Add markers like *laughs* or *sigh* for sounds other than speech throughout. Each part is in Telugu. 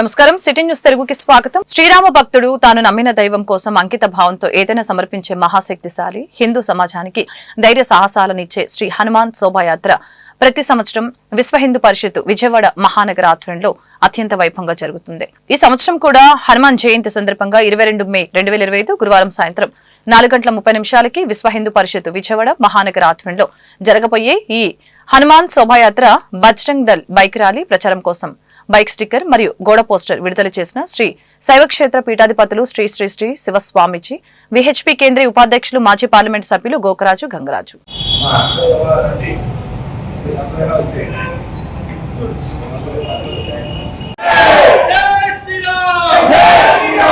నమస్కారం. సిటీ న్యూస్ తెలుగుకి స్వాగతం. శ్రీరామ భక్తుడు తాను నమ్మిన దైవం కోసం అంకిత భావంతో ఏదైనా సమర్పించే మహాశక్తిశాలి హిందూ సమాజానికి ధైర్య సాహసాలనిచ్చే శ్రీ హనుమాన్ శోభాయాత్ర ప్రతి సంవత్సరం విశ్వ హిందూ పరిషత్ విజయవాడ మహానగర ఆధ్వర్యంలో అత్యంత వైభవంగా జరుగుతుంది. ఈ సంవత్సరం కూడా హనుమాన్ జయంతి సందర్భంగా ఇరవై రెండు మే రెండు వేల ఇరవై ఐదు గురువారం సాయంత్రం నాలుగు గంటల ముప్పై నిమిషాలకి విశ్వ హిందూ పరిషత్ విజయవాడ మహానగర ఆధ్వర్యంలో జరగబోయే ఈ హనుమాన్ శోభాయాత్ర బజరంగ్ దల్ బైక్ ర్యాలీ ప్రచారం కోసం బైక్ స్టిక్కర్ మరియు గోడ పోస్టర్ విడుదల చేసిన శ్రీ శైవక్షేత్ర పీఠాధిపతులు శ్రీ శ్రీ శ్రీ శివస్వామిజీ విహెచ్పి కేంద్రీయ ఉపాధ్యక్షులు మాజీ పార్లమెంట్ సభ్యులు గోకరాజు గంగరాజు జై శ్రీరామ్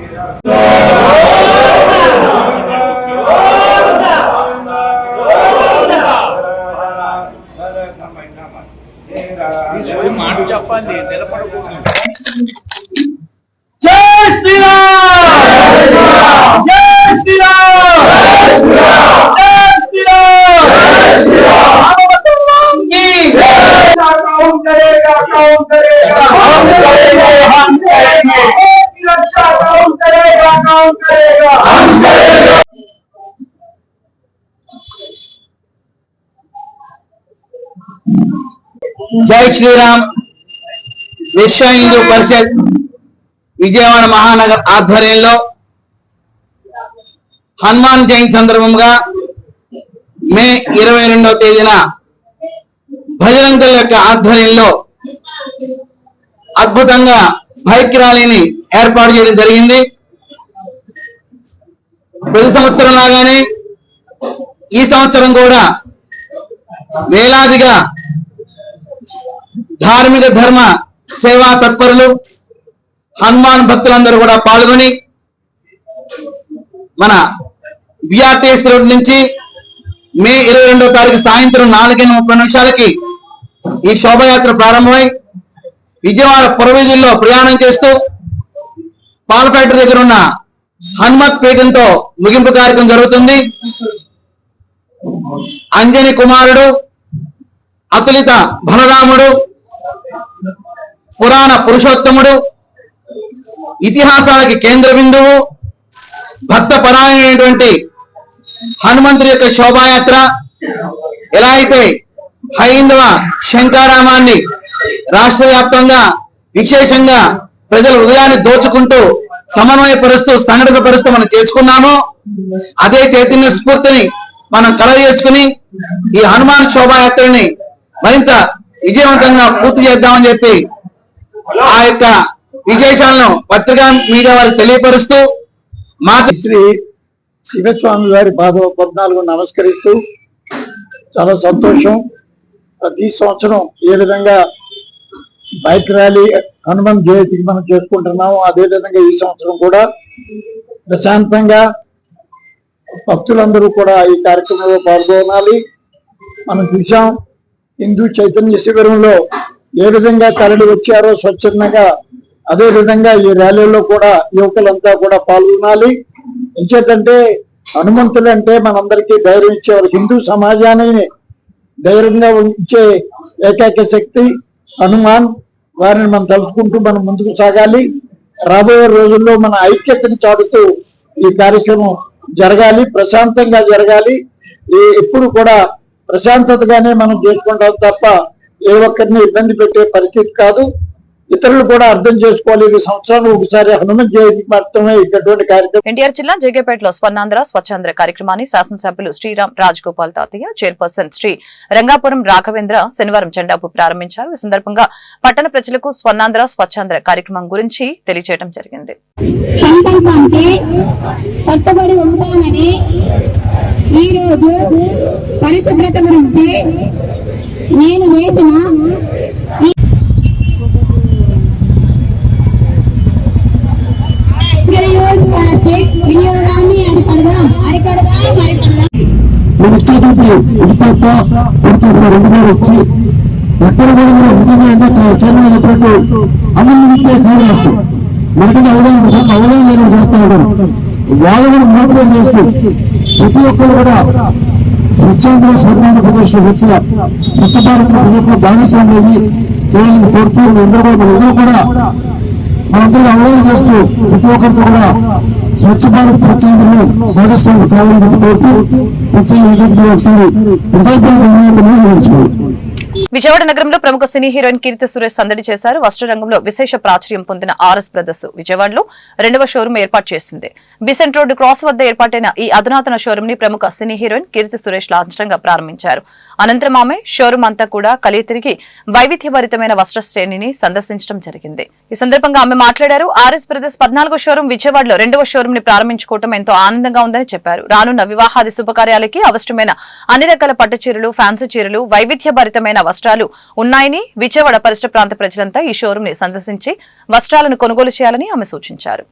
ఈశ్వరి జై శ్రీరామ్. విశ్వ హిందూ పరిషత్ విజయవాడ మహానగర్ ఆధ్వర్యంలో హనుమాన్ జయంతి సందర్భంగా మే ఇరవై రెండవ తేదీన భజరంగ యొక్క ఆధ్వర్యంలో అద్భుతంగా బైక్ ర్యాలీని ఏర్పాటు చేయడం జరిగింది. ప్రతి సంవత్సరం లాగానే ఈ సంవత్సరం కూడా వేలాదిగా ధార్మిక ధర్మ సేవా తత్పరులు హనుమాన్ భక్తులందరూ కూడా పాల్గొని మన బిఆర్టీఎస్ రోడ్ నుంచి మే ఇరవై రెండో తారీఖు సాయంత్రం నాలుగైన ముప్పై నిమిషాలకి ఈ శోభయాత్ర ప్రారంభమై విజయవాడ పురవీధుల్లో ప్రయాణం చేస్తూ పాలపేట దగ్గర ఉన్న హనుమత్ పీఠంతో ముగింపు కార్యక్రమం జరుగుతుంది. అంజని కుమారుడు అతులిత బలరాముడు పురాణ పురుషోత్తముడు ఇతిహాసాలకి కేంద్ర బిందువు భక్త పరాయణమైనటువంటి హనుమంతుడి యొక్క శోభాయాత్ర ఎలా అయితే హైందవ శంకారామాన్ని రాష్ట్ర వ్యాప్తంగా విశేషంగా ప్రజల హృదయాన్ని దోచుకుంటూ సమన్వయపరుస్తూ సంఘటితపరుస్తూ మనం చేసుకున్నామో అదే చైతన్య స్ఫూర్తిని మనం కలగజేసుకుని ఈ హనుమాన్ శోభాయాత్రని మరింత విజయవంతంగా పూర్తి చేద్దామని చెప్పి ఆ యొక్క విశేషాలను పత్రికా మీడియా వారికి తెలియపరుస్తూ మా శ్రీ శివస్వామి వారి పాద పద్నాలుగు నమస్కరిస్తూ చాలా సంతోషం. ప్రతి సంవత్సరం ఏ విధంగా బైక్ ర్యాలీ హనుమంత్ జయంతికి మనం చేసుకుంటున్నాము అదే విధంగా ఈ సంవత్సరం కూడా ప్రశాంతంగా భక్తులందరూ కూడా ఈ కార్యక్రమంలో పాల్గొనాలి. మనం చూసాం హిందూ చైతన్య శిబిరంలో ఏ విధంగా తరలి వచ్చారో స్వచ్ఛందంగా అదే విధంగా ఈ ర్యాలీలో కూడా యువకులంతా కూడా పాల్గొనాలి. ఎంచేతంటే హనుమంతుడు అంటే మనందరికీ ధైర్యం ఇచ్చేవారు. హిందూ సమాజాన్ని ధైర్యంగా ఉంచే ఏకైక శక్తి హనుమాన్. వారిని మనం తలుచుకుంటూ మనం ముందుకు సాగాలి. రాబోయే రోజుల్లో మన ఐక్యతను చాటుతూ ఈ కార్యక్రమం జరగాలి ప్రశాంతంగా జరగాలి. ఎప్పుడు కూడా ప్రశాంతతగానే మనం చేసుకుంటాం తప్ప ఏ ఒక్కరిని ఇబ్బంది పెట్టే పరిస్థితి కాదు. ఇతరులు కూడా అర్థం చేసుకోవాలి. ఇది సంవత్సరాలు ఒకసారి హనుమత్ జయంతి మాత్రమే ఇటువంటి కార్యక్రమం. ఎన్టీఆర్ జిల్లా జగ్గేపేటలో స్వర్ణాంధ్ర స్వచ్ఛాంధ్ర కార్యక్రమాన్ని శాసనసభ్యులు శ్రీరామ్ రాజగోపాల్ తాతయ్య చైర్పర్సన్ శ్రీ రంగాపురం రాఘవేంద్ర శనివారం జెండాపు ప్రారంభించారు. ఈ సందర్భంగా పట్టణ ప్రజలకు స్వర్ణాంధ్ర స్వచ్ఛాంధ్ర కార్యక్రమం గురించి తెలియజేయడం జరిగింది. రోజు పరిశుభ్రత గురించి నేను వేసిన ప్లాస్టిక్ వినియోగాన్ని అరికడదాం అరికడదాం అరికడదాం ఇచ్చేటువంటి రెండు కూడా ఎక్కడ కూడా మనం విధంగా ఇందాక చైర్మన్ చెప్పినట్టు అమలు మనకంటే అవగాహన అవగాహన ఉంటారు వాళ్ళు కూడా మోటివేట్ చేస్తూ ప్రతి ఒక్కరు కూడా స్వచ్ఛాంధ్ర స్వర్ణాంధ్రప్రదేశ్లో వచ్చిన స్వచ్ఛ భారత్ ప్రజలకు భాగస్వామ్యం అనేది చేయాలని కోరుతూ అందరూ కూడా మనందరూ కూడా మనందరూ అవగాహన చేస్తూ ప్రతి ఒక్కరితో కూడా స్వచ్ఛ భారత్ స్వచ్ఛాంధ్రలో భాగస్వామి కావాలని కోరుతూ ప్రత్యేక ఒకసారి హృదయపూర్వక ధన్యవాదాలు తెలుసుకోవచ్చు విజయవాడ నగరంలో ప్రముఖ సినీ హీరోయిన్ కీర్తి సురేష్ సందడి చేశారు. వస్త్ర రంగంలో విశేష ప్రాచుర్యం పొందిన ఆర్ఎస్ బ్రదర్స్ విజయవాడలో రెండవ షోరూం ఏర్పాటు చేసింది. బిసెంట్ రోడ్డు క్రాస్ వద్ద ఏర్పాటైన ఈ అధునాతన షోరూం ని ప్రముఖ సినీ హీరోయిన్ కీర్తి సురేష్ లాంఛనంగా ప్రారంభించారు. అనంతరం ఆమె షోరూమ్ అంతా కూడా కలిగి తిరిగి వైవిధ్యభరితమైన వస్త్ర శ్రేణిని సందర్శించడం జరిగింది. ఈ సందర్భంగా ఆమె మాట్లాడారు. ఆర్ఎస్ బ్రదర్స్ పద్నాలుగో షోరూమ్ విజయవాడలో రెండవ షోరూమ్ని ప్రారంభించుకోవడం ఎంతో ఆనందంగా ఉందని చెప్పారు. రానున్న వివాహాది శుభకార్యాలకి అవసరమైన అన్ని రకాల పట్టు చీరలు ఫ్యాన్సీ చీరలు వైవిధ్యభరితమైన వస్త్రాలు ఉన్నాయని విజయవాడ పరిసర ప్రాంత ప్రజలంతా ఈ షోరూమ్ని సందర్శించి వస్త్రాలను కొనుగోలు చేయాలని ఆమె సూచించారు.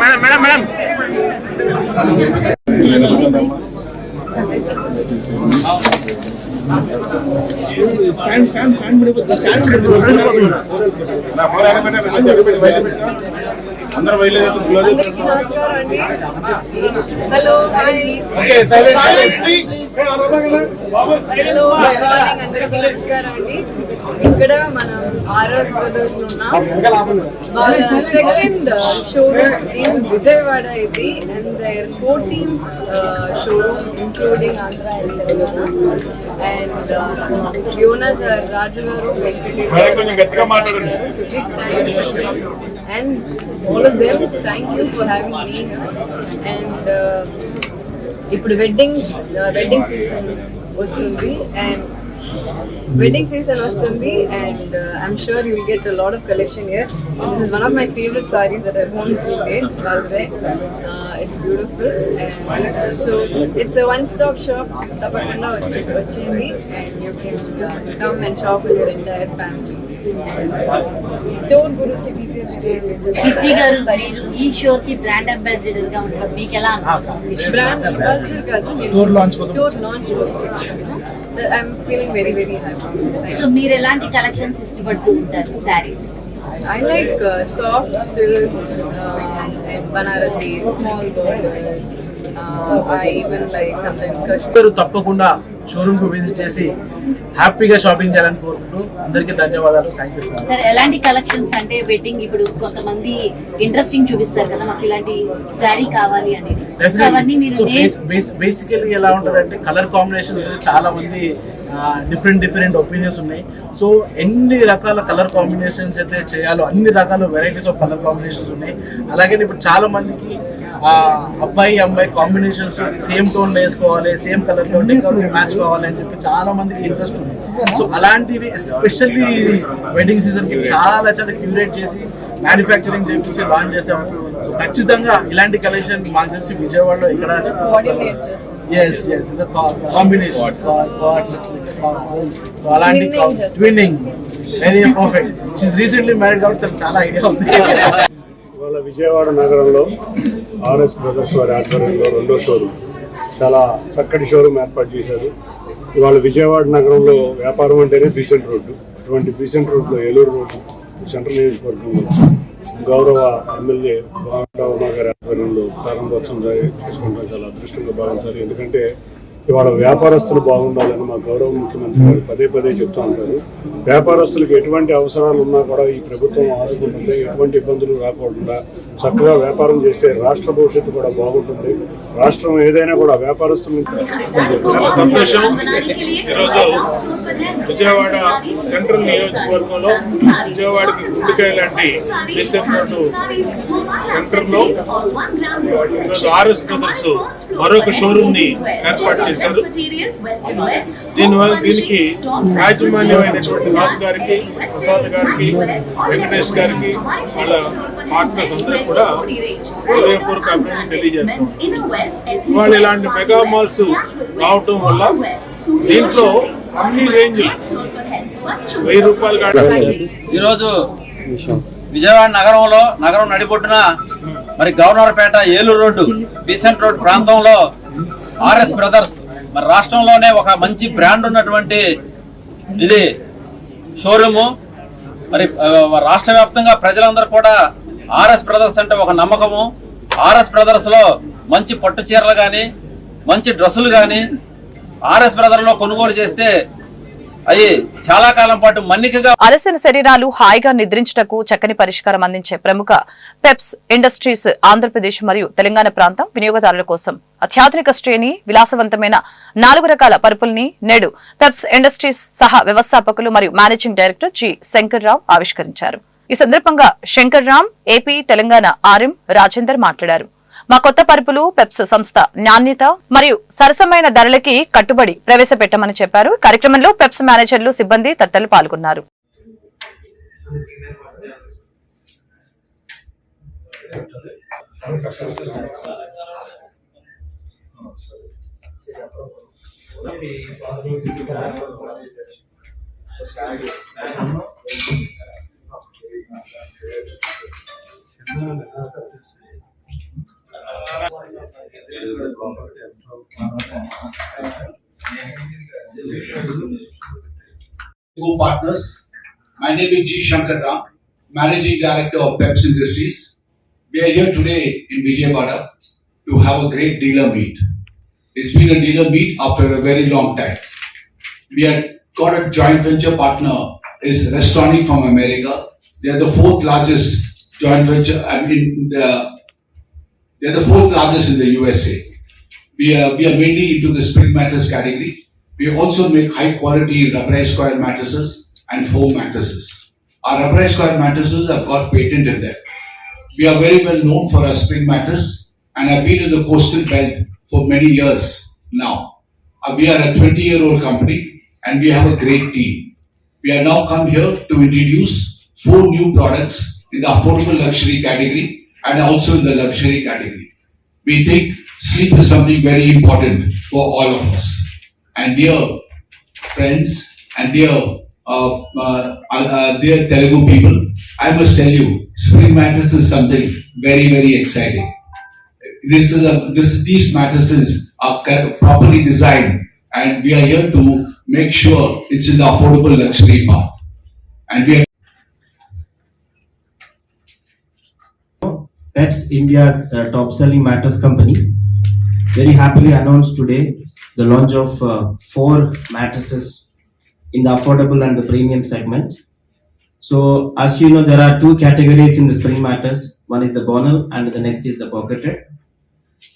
Madam madam madam. అండి hello okay silent please hello అందరికీ నమస్కారం అండి. ఇక్కడ మనం ఆర్ఎస్ బ్రదర్స్లో ఉన్నాం. వాళ్ళ సెకండ్ షోరూమ్ ఇన్ విజయవాడ ఇది and there fourteen showroom including Andhra and Telangana and Raju గారు Venkatesh Sujith thanks having me here. And uh, ఇప్పుడు వెడ్డింగ్ వెడ్డింగ్ సీజన్ వస్తుంది. అండ్ వెడ్డింగ్ సీజన్ వస్తుంది and I'm sure you will get lot of collection here this is one of my favourite saris that I home till date వాళ్ళదే it's beautiful and so it's one stop shop తప్పకుండా వచ్చి వచ్చేయండి. And you can come and shop with your entire family store గురించి డీటెయిల్స్ గారు ఈ షో కి బ్రాండ్ అంబాసిడర్గా ఉంటారు మీకు ఎలా బ్రాండ్ అంబాసిడర్ కాదు. స్టోర్ లాంచ్ కోసం. I'm feeling very very happy so మీరు ఎలాంటి కలెక్షన్స్ ఇష్టపడుతూ ఉంటారు saris I like uh, soft silks uh, and Banarasi, small borders. Uh. అందరూ తప్పకుండా షోరూమ్కు విజిట్ చేసి హ్యాపీగా షాపింగ్ చేయాలని కోరుకుంటూ అందరికీ ధన్యవాదాలు. థ్యాంక్ యూ సార్ సార్ ఎలాంటి కలెక్షన్స్ అంటే వెడ్డింగ్ ఇప్పుడు కొంతమంది ఇంట్రెస్టింగ్ చూపిస్తారు కదా మాకు ఇలాంటి శారీ కావాలి అనేది. బేసికలీ ఎలా ఉంటుంది అంటే కలర్ కాంబినేషన్ చాలా మంది డిఫరెంట్ డిఫరెంట్ ఒపీనియన్స్ ఉన్నాయి. సో ఎన్ని రకాల కలర్ కాంబినేషన్స్ అయితే చేయాలో అన్ని రకాల వెరైటీస్ ఆఫ్ కలర్ కాంబినేషన్స్ ఉన్నాయి. అలాగే ఇప్పుడు చాలా మందికి ఆ, అబ్బాయి అమ్మాయి కాంబినేషన్స్ సేమ్ టోన్ వేసుకోవాలి సేమ్ కలర్లో మ్యాచ్ కావాలి అని చెప్పి చాలా మందికి ఇంట్రెస్ట్ ఉంది. సో అలాంటివి ఎస్పెషల్లీ వెడ్డింగ్ సీజన్కి చాలా చాలా క్యూరేట్ చేసి మ్యానుఫ్యాక్చరింగ్ చేసి లాంచ్ చేసాము. సో ఖచ్చితంగా ఇలాంటి కలెక్షన్ మాకు తెలిసి విజయవాడలో ఇక్కడ Coordinate చేస్తాం. ఎస్ ఎస్ కాంబినేషన్ సో అలాంటి. Twinning very perfect she's recently married కాబట్టి చాలా ఐడియా ఉంది. *laughs* ఇవాళ విజయవాడ నగరంలో ఆర్ఎస్ బ్రదర్స్ వారి ఆధ్వర్యంలో రెండో షోరూమ్. చాలా చక్కటి షోరూమ్ ఏర్పాటు చేశారు. ఇవాళ విజయవాడ నగరంలో వ్యాపారం అంటేనే బీసెంట్ రోడ్డు. అటువంటి బీసెంట్ రోడ్లో ఏలూరు రోడ్డు సెంట్రల్ నియోజకవర్గంలో గౌరవ ఎమ్మెల్యే బాలరావు గారి ఆధ్వర్యంలో ప్రారంభోత్సవం జరి- చేసుకోవడం చాలా అదృష్టంగా భావించాలి ఎందుకంటే ఇవాళ వ్యాపారస్తులు బాగుండాలని మా గౌరవ ముఖ్యమంత్రి గారు పదే పదే చెప్తూ ఉంటారు. వ్యాపారస్తులకు ఎటువంటి అవసరాలు ఉన్నా కూడా ఈ ప్రభుత్వం ఆదుకుంటుంది. ఎటువంటి ఇబ్బందులు రాకుండా చక్కగా వ్యాపారం చేస్తే రాష్ట్ర భవిష్యత్తు కూడా బాగుంటుంది. రాష్ట్రం ఏదైనా కూడా వ్యాపారస్తులు చాలా సంతోషం. ఈరోజు విజయవాడ సెంట్రల్ నియోజకవర్గంలో విజయవాడకి గుండెకాయ లాంటి సెంటర్లో సెంటర్లో ఈరోజు ఆర్ఎస్ బ్రదర్స్ మరొక షోరూమ్ని ఏర్పాటు చేశారు దీనివల్ల దీనికి యాజమాన్యమైనటువంటి రాజు గారికి ప్రసాద్ గారికి వెంకటేష్ గారికి వాళ్ళ పార్ట్నర్స్ అందరూ కూడా హృదయపూర్వక అభినందన తెలియజేస్తాం ఇవాళ ఇలాంటి మెగా మాల్స్ రావటం వల్ల దీంట్లో అన్ని రేంజ్లు వెయ్యి రూపాయలు ఈరోజు విజయవాడ నగరంలో నగరం నడిబొడ్డున మరి Governorpet Eluru road Besant road ప్రాంతంలో ఆర్ఎస్ బ్రదర్స్. మరి రాష్ట్రంలోనే ఒక మంచి బ్రాండ్ ఉన్నటువంటి ఇది షోరూము. మరి రాష్ట్ర వ్యాప్తంగా ప్రజలందరూ కూడా ఆర్ఎస్ బ్రదర్స్ అంటే ఒక నమ్మకము. ఆర్ఎస్ బ్రదర్స్లో మంచి పట్టు చీరలు కానీ మంచి డ్రెస్సులు కానీ ఆర్ఎస్ బ్రదర్లో కొనుగోలు చేస్తే అది చాలా కాలం పాటు మన్నికగా అలసిన శరీరాలు హాయిగా నిద్రించుటకు చక్కని పరిష్కారం అందించే ప్రముఖ పెప్స్ ఇండస్ట్రీస్ ఆంధ్రప్రదేశ్ మరియు తెలంగాణ ప్రాంతం వినియోగదారుల కోసం. అత్యాధునిక శ్రేణి విలాసవంతమైన నాలుగు రకాల పరుపుల్ని నేడు పెప్స్ ఇండస్ట్రీస్ సహా వ్యవస్థాపకులు మరియు managing director G. Shankar Rao ఆవిష్కరించారు. ఈ సందర్భంగా శంకర్ రామ్ ఏపీ తెలంగాణ ఆర్ఎం రాజేందర్ మాట్లాడారు. మా కొత్త పరుపులు పెప్స్ సంస్థ నాణ్యత మరియు సరసమైన ధరలకి కట్టుబడి ప్రవేశపెట్టమని చెప్పారు. కార్యక్రమంలో పెప్స్ మేనేజర్లు సిబ్బంది తదితరులు పాల్గొన్నారు. Co-partners. My name is G. Shankar Ram, Managing Director of Peps Industries. We are here today in Vijayawada to have a great dealer meet. It's been a dealer meet after a very long time. We have got a joint venture partner is Restaurant from America. They are the fourth largest joint venture. I mean, the, they are the fourth largest in the USA. We are, we are mainly into the spring mattress category. We also make high quality rubberized coil mattresses and foam mattresses. Our rubberized coil mattresses have got patent in them. We are very well known for our spring mattress and have been in the coastal belt for many years now. Uh, we are a 20 year old company and we have a great team. We have now come here to introduce four new products in the affordable luxury category and also in the luxury category. We think sleep is something very important for all of us. And dear friends and dear uh, uh, uh, dear Telugu people, I must tell you, spring mattress is something very very exciting. This is a this these mattresses are properly designed, and we are here to make sure it's in the affordable luxury part. And we are Pets India's uh, top selling mattress company. Very happily announced today the launch of uh, four mattresses in the affordable and the premium segment. So, as you know, there are two categories in the spring mattress. One is the bonal, and the next is the pocketed.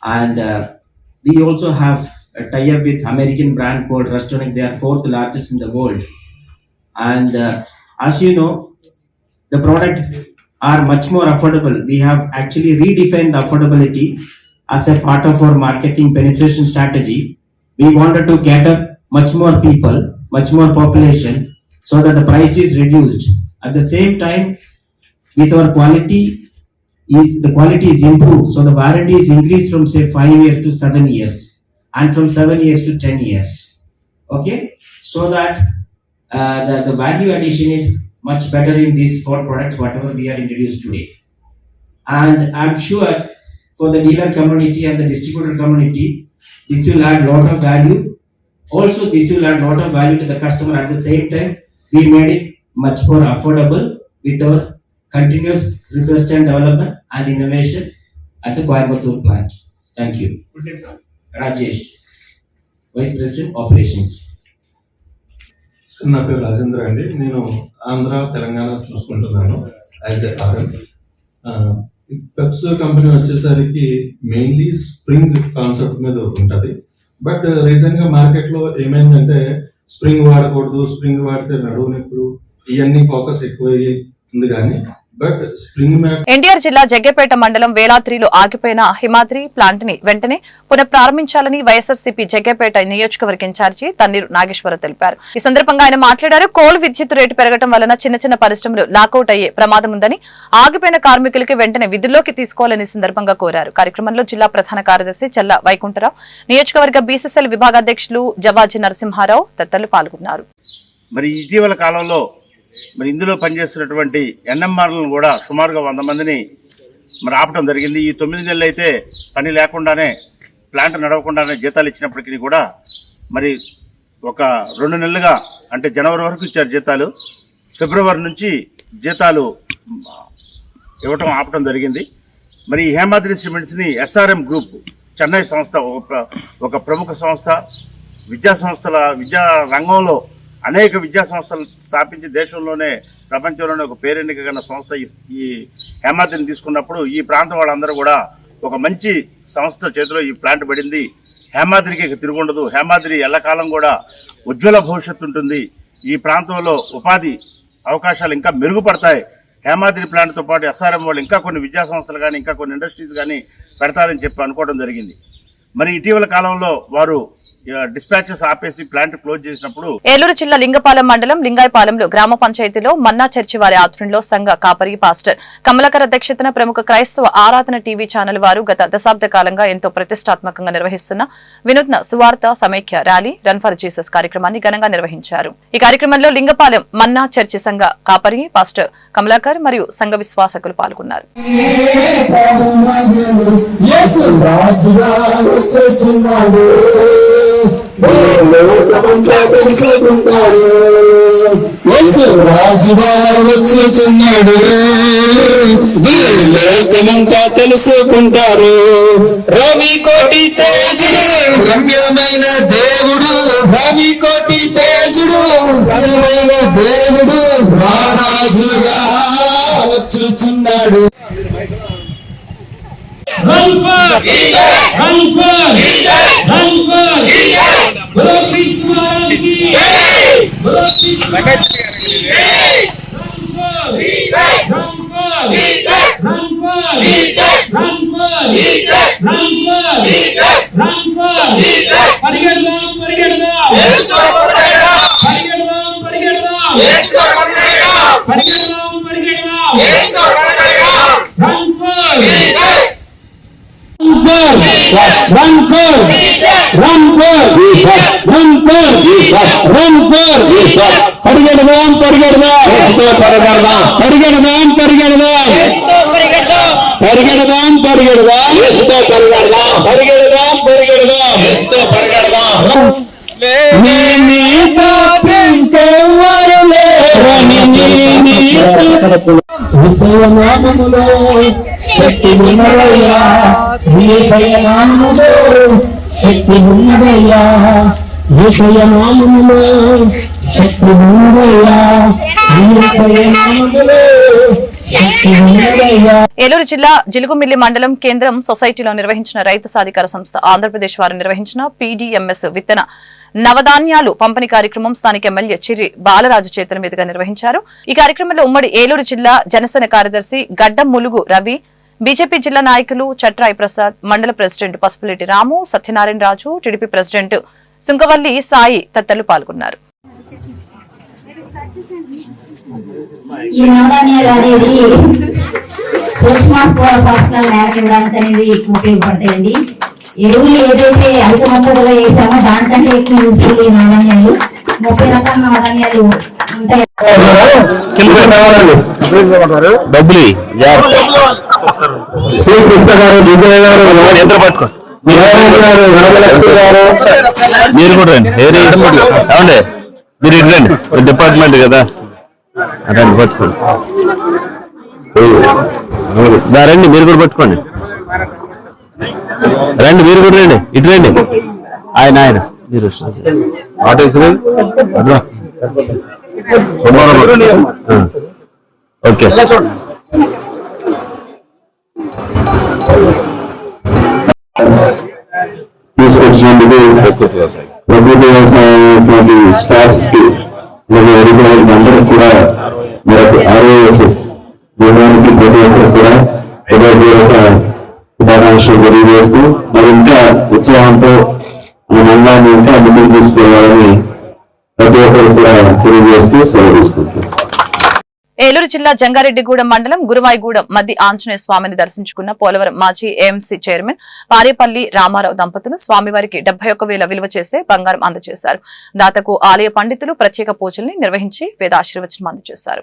And uh, we also have a tie-up with American brand called Restonic. They are fourth largest in the world. And uh, as you know, the product are much more affordable. We have actually redefined the affordability as a part of our marketing penetration strategy. We wanted to cater much more people, much more population, so that the price is reduced. At the same time, with our quality is the quality is improved, so the warranty is increased from say five years to seven years, and from seven years to ten years. Okay, so that uh, the, the value addition is much better in these four products, whatever we are introduced today. And I'm sure for the dealer community and the distributor community, this will add lot of value. Also, this will add lot of value to the customer. At the same time, we made it much more affordable with our continuous research and development and innovation at the Coimbatore plant. Thank you. Rajesh, Vice President Operations. నా పేరు రాజేంద్ర అండి. నేను ఆంధ్ర తెలంగాణ చూసుకుంటున్నాను as a RM Peps company వచ్చేసరికి మెయిన్లీ స్ప్రింగ్ కాన్సెప్ట్ మీద ఉంటుంది. బట్ రీసెంట్గా మార్కెట్లో ఏమైందంటే స్ప్రింగ్ వాడకూడదు స్ప్రింగ్ వాడితే నడువు నొప్పులు ఇవన్నీ ఫోకస్ ఎక్కువ ఉంది కానీ ఎన్టీఆర్ జిల్లా జగ్గేపేట మండలం వేలాద్రిలో ఆగిపోయిన హిమాద్రి ప్లాంట్ని వెంటనే పునఃప్రారంభించాలని వైఎస్ఆర్సీపీ జగ్గేపేట నియోజకవర్గ ఇన్ఛార్జి తన్నీరు నాగేశ్వరరావు తెలిపారు. ఈ సందర్భంగా ఆయన మాట్లాడారు కోల్ విద్యుత్ రేటు పెరగడం వలన చిన్న చిన్న పరిశ్రమలు లాకౌట్ అయ్యే ప్రమాదం ఉందని ఆగిపోయిన కార్మికులకి వెంటనే విధుల్లోకి తీసుకోవాలని సందర్భంగా కోరారు. కార్యక్రమంలో జిల్లా ప్రధాన కార్యదర్శి చల్ల వైకుంఠరావు నియోజకవర్గ బీసీసీఎల్ విభాగ అధ్యక్షులు జవాజీ నరసింహారావు తదితరులు పాల్గొన్నారు. మరి ఇటీవల కాలంలో మరి ఇందులో పనిచేస్తున్నటువంటి ఎన్ఎంఆర్లను కూడా సుమారుగా వంద మందిని మరి ఆపటం జరిగింది. ఈ తొమ్మిది నెలలు అయితే పని లేకుండానే ప్లాంట్ నడవకుండానే జీతాలు ఇచ్చినప్పటికీ కూడా మరి ఒక రెండు నెలలుగా అంటే జనవరి వరకు ఇచ్చారు జీతాలు. ఫిబ్రవరి నుంచి జీతాలు ఇవ్వటం ఆపటం జరిగింది. మరి ఈ హేమాద్రి సిమెంట్స్ని ఎస్ఆర్ఎం గ్రూప్ చెన్నై సంస్థ ఒక ఒక ప్రముఖ సంస్థ విద్యా సంస్థల విద్యా రంగంలో అనేక విద్యా సంస్థలు స్థాపించి దేశంలోనే ప్రపంచంలోనే ఒక పేరెన్నికగల సంస్థ ఈ- హేమాద్రిని తీసుకున్నప్పుడు ఈ ప్రాంతం వాళ్ళందరూ కూడా ఒక మంచి సంస్థ చేతిలో ఈ ప్లాంట్ పడింది. హేమాద్రికి తిరుగుండదు. హేమాద్రి ఎల్లకాలం కూడా ఉజ్వల భవిష్యత్తు ఉంటుంది. ఈ ప్రాంతంలో ఉపాధి అవకాశాలు ఇంకా మెరుగుపడతాయి. హేమాద్రి ప్లాంట్తో పాటు ఎస్ఆర్ఎం వాళ్ళు ఇంకా కొన్ని విద్యా సంస్థలు కానీ ఇంకా కొన్ని ఇండస్ట్రీస్ కానీ పెడతారని చెప్పి అనుకోవడం జరిగింది. మరి ఇటీవల కాలంలో వారు డిస్పాచెస్ ఆపేసి ప్లాంట్ క్లోజ్ చేసినప్పుడు ఏలూరు జిల్లా లింగపాలెం మండలం లింగాయపాలెంలో గ్రామ పంచాయతీలో మన్నా చర్చి వారి ఆధ్వర్యంలో సంఘ కాపరి పాస్టర్ కమలకర్ అధ్యక్షతన ప్రముఖ క్రైస్తవ ఆరాధన టీవీ ఛానల్ వారు గత దశాబ్ద కాలంగా ఎంతో ప్రతిష్టాత్మకంగా నిర్వహిస్తున్న వినూత్న సువార్త సమైక్య ర్యాలీ రన్ ఫర్ జీసస్ కార్యక్రమాన్ని ఘనంగా నిర్వహించారు ఈ కార్యక్రమంలో లింగపాలెం మన్నా చర్చి సంఘ కాపరి పాస్టర్ కమలాకర్ మరియు సంఘ విశ్వాసకులు పాల్గొన్నారు యేసు రాజుగా వచ్చేచున్నాడు తెలుసుకుంటాడు యేసు రాజుగా వచ్చేచున్నాడు లోకమంతా తెలుసుకుంటారు. రవి కోటి తేజుడు. రమ్యమైన దేవుడు. రవి కోటి తేజుడు. రమ్యమైన దేవుడు. రారాజుగా వచ్చుచున్నాడు. Hanford! Hanford! Hanford! Bolo Prince Maharaj ki! Bolo Prince Maharaj ki! Hanford! Hanford! Hanford! Hanford! Hanford! Hanford! పరిగెడదాం పరిగెడదాం run for run for run for run for பருகடுதான் பருகடுதான் பருகடுதான் பருகடுதான் பருகடுதான் பருகடுதான் பருகடுதான் பருகடுதான் பருகடுதான் பருகடுதான் பருகடுதான் விஷயமாகமுலோ శక్తి ఉన్నదయ్యా విషయనామములో శక్తి ఉన్నదయ్యా శక్తి ఉన్నదయ్యా విషయనామములో ఏలూరు జిల్లా జిలుగుమిల్లి మండలం కేంద్రం సొసైటీలో నిర్వహించిన రైతు సాధికార సంస్థ ఆంధ్రప్రదేశ్ వారు నిర్వహించిన పీడీఎంఎస్ విత్తన నవధాన్యాలు పంపిణీ కార్యక్రమం స్థానిక ఎమ్మెల్యే చిర్రి బాలరాజు చేతుల మీదుగా నిర్వహించారు. ఈ కార్యక్రమంలో ఉమ్మడి ఏలూరు జిల్లా జనసేన కార్యదర్శి గడ్డం ములుగు రవి బీజేపీ జిల్లా నాయకులు చట్రాయి ప్రసాద్ మండల president Pasupuleti Ramu Satyanarayana Raju TDP president Sunkavalli Sai తదితరులు పాల్గొన్నారు. ఎరువులు ఏదైతే అధిక మొత్తంలో వేసామో దానికంటే ఎక్కువ యూజ్ ఈ నవధాన్యాలు ముప్పై రకాల నవధాన్యాలు డబ్బులు శ్రీకృష్ణ గారు విజయ గారు ఎంత పట్టుకో. మీరు కూడా రండి. ఏరి ఏమండి? మీరు ఇటు రండి. డిపార్ట్మెంట్ కదా. రండి పట్టుకోండి. రండి మీరు కూడా పట్టుకోండి. రండి మీరు కూడా రండి. ఇటు రండి. ఆయన ఆయన. మీరు ఆటో ఇస్తుంది ఓకే తెలియజేస్తూ సెలవు తీసుకుంటున్నాం ఏలూరు జిల్లా జంగారెడ్డిగూడెం మండలం గురువాయిగూడెం మధ్య ఆంజనేయ స్వామిని దర్శించుకున్న పోలవరం మాజీ ఏఎంసీ చైర్మన్ పారేపల్లి రామారావు దంపతులు స్వామివారికి డెబ్బై ఒక్క వేల విలువ చేసే బంగారం అందజేశారు. దాతకు ఆలయ పండితులు ప్రత్యేక పూజల్ని నిర్వహించి వేదాశీర్వచనం అందజేశారు.